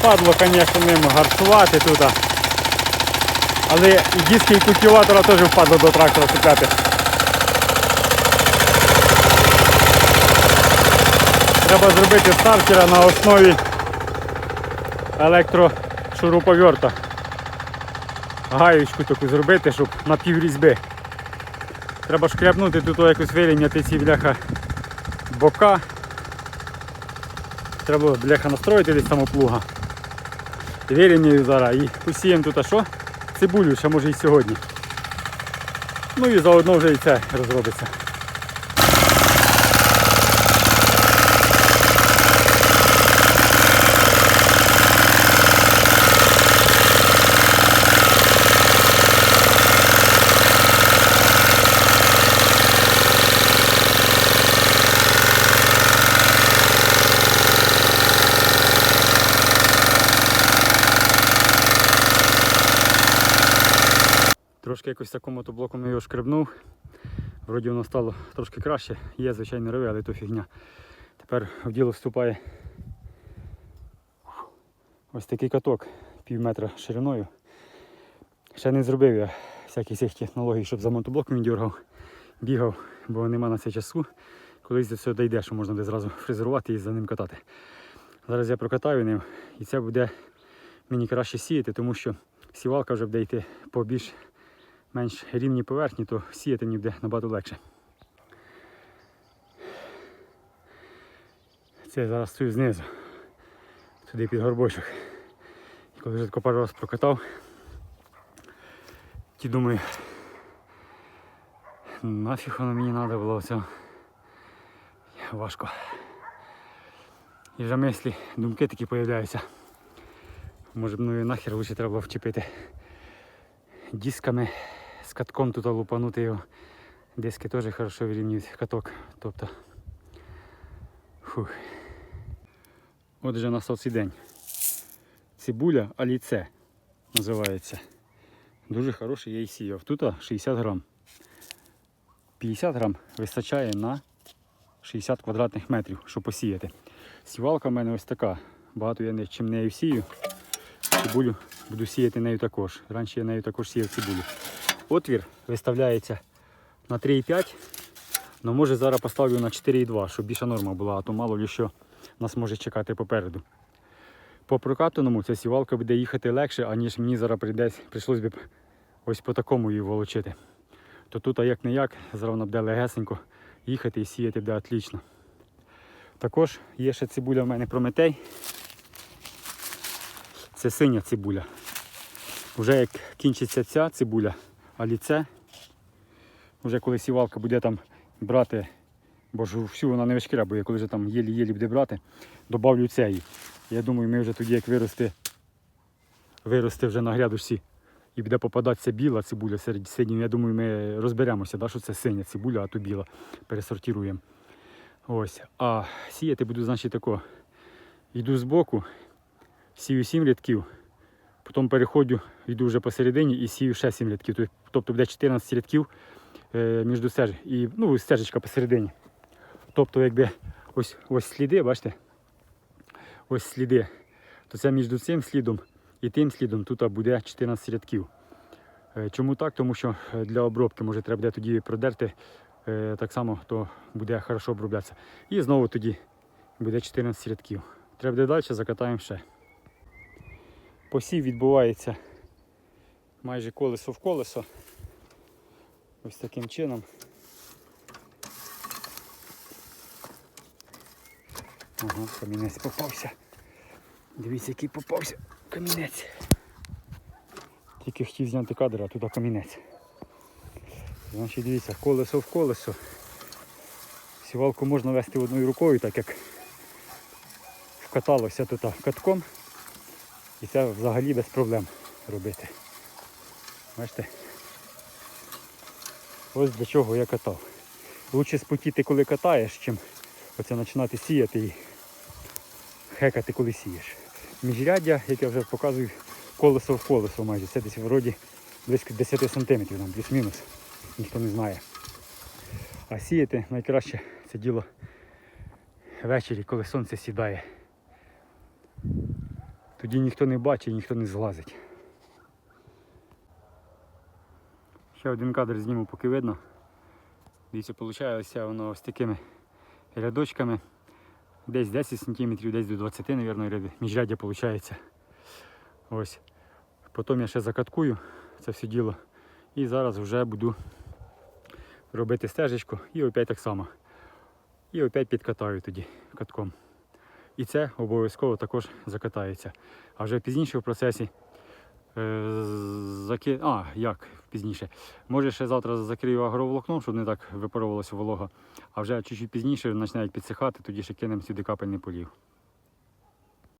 Впадло, звісно, ним гарцувати тут. Але і диски і культиватора теж впадло до трактора цепляти. Треба зробити стартера на основі електрошуруповерта. Гаючку таку зробити, щоб на піврізьби. Треба шкрябнути тут якось вирівняти ці бляха бока. Треба бляха настроїти десь самоплуга. Вирівняю зараз і посіємо тут а що? Цибулю, ще може і сьогодні. Ну і заодно вже і це розробиться. Трошки якось таким мотоблоком його шкребнув. Вроді воно стало трошки краще. Є, звичайно, риви, але то фігня. Тепер в діло вступає ось такий каток пів метра шириною. Ще не зробив я всяких цих технологій, щоб за мотоблоком він дергав, бігав, бо нема на це часу. Колись до цього дійде, що можна буде зразу фрезерувати і за ним катати. Зараз я прокатаю ним і це буде мені краще сіяти, тому що сівалка вже буде йти по більш менш рівній поверхні, то сіяти мені буде набагато легше. Це я зараз стою знизу, туди під горбочок. І коли вже тако пару раз прокатав, ті думаю, нафіг воно мені треба було це. Важко. І вже мислі, думки такі з'являються. Може і нахер лучше треба вчепити дисками з катком тут лупанути його. Диски теж хорошо вирівнюють каток. Тобто. Фух. Отже, настав цей день. Цибуля аліце називається. Дуже хороший я її сіяв. Тут 60 грам. 50 грам вистачає на 60 квадратних метрів, щоб посіяти. Сівалка в мене ось така. Багато я чим нею сію. Цибулю буду сіяти нею також. Раніше я нею також сіяв цибулю. Отвір виставляється на 3,5, але може зараз поставлю на 4,2, щоб більша норма була, а то мало ли що нас може чекати попереду. По прокатаному ця сівалка буде їхати легше, аніж мені зараз прийдеться, прийшлось би ось по такому її волочити. То тут, а як не як, зараз вона буде легесенько їхати і сіяти буде отлично. Також є ще цибуля в мене прометей. Це синя цибуля. Вже як кінчиться ця цибуля, а ліце, вже коли сівалка буде там брати, бо ж всю вона не вишкрябує, коли вже там єлі-єлі буде брати, добавлю цеї. Я думаю, ми вже тоді, як виросте, виросте вже на грядочці і буде попадатися біла цибуля серед синьої, я думаю, ми розберемося, да, що це синя цибуля, а то біла. Пересортируємо. Ось. А сіяти буду, значить, тако. Йду збоку, сію 7 рядків, потім переходжу, йду вже посередині і сію ще 7 рядків. Тобто- буде 14 рядків е, між стеж, і ну, стежечка посередині. Тобто, якби ось, ось сліди, бачите? Ось сліди. То це між цим слідом і тим слідом тут буде 14 рядків. Е, Чому так? Тому що е, для обробки може треба буде тоді продерти так само, то буде хорошо оброблятися. І знову тоді буде 14 рядків. Треба буде далі, закатаємо ще. Посів відбувається майже колесо в колесо. Ось таким чином. Ага, камінець попався. Дивіться, який попався камінець. Тільки хотів зняти кадр, а тут камінець. Значить, дивіться, колесо в колесо. Сівалку можна вести одною рукою, так як вкаталося тут катком. І це взагалі без проблем робити. Бачите? Ось для чого я катав. Лучше спотіти, коли катаєш, чим оце починати сіяти і хекати, коли сієш. Міжряддя, як я вже показую, колесо в колесо майже. Це десь вроді близько 10 см, там плюс-мінус. Ніхто не знає. А сіяти найкраще це діло ввечері, коли сонце сідає. Тоді ніхто не бачить, ніхто не злазить. Ще один кадр зніму, поки видно. Дивіться, виходить воно з такими рядочками. Десь 10 см, десь до 20, мабуть, міжряддя виходить. Ось. Потім я ще закаткую це все діло. І зараз вже буду робити стежечку і опять так само. І опять підкатаю тоді катком. І це обов'язково також закатається. А вже пізніше в процесі е, заки... А, як пізніше? Може ще завтра закрию агроволокном, щоб не так випаровувалася волога. А вже чуть-чуть пізніше починають підсихати, тоді ще кинемо сюди капельний полів.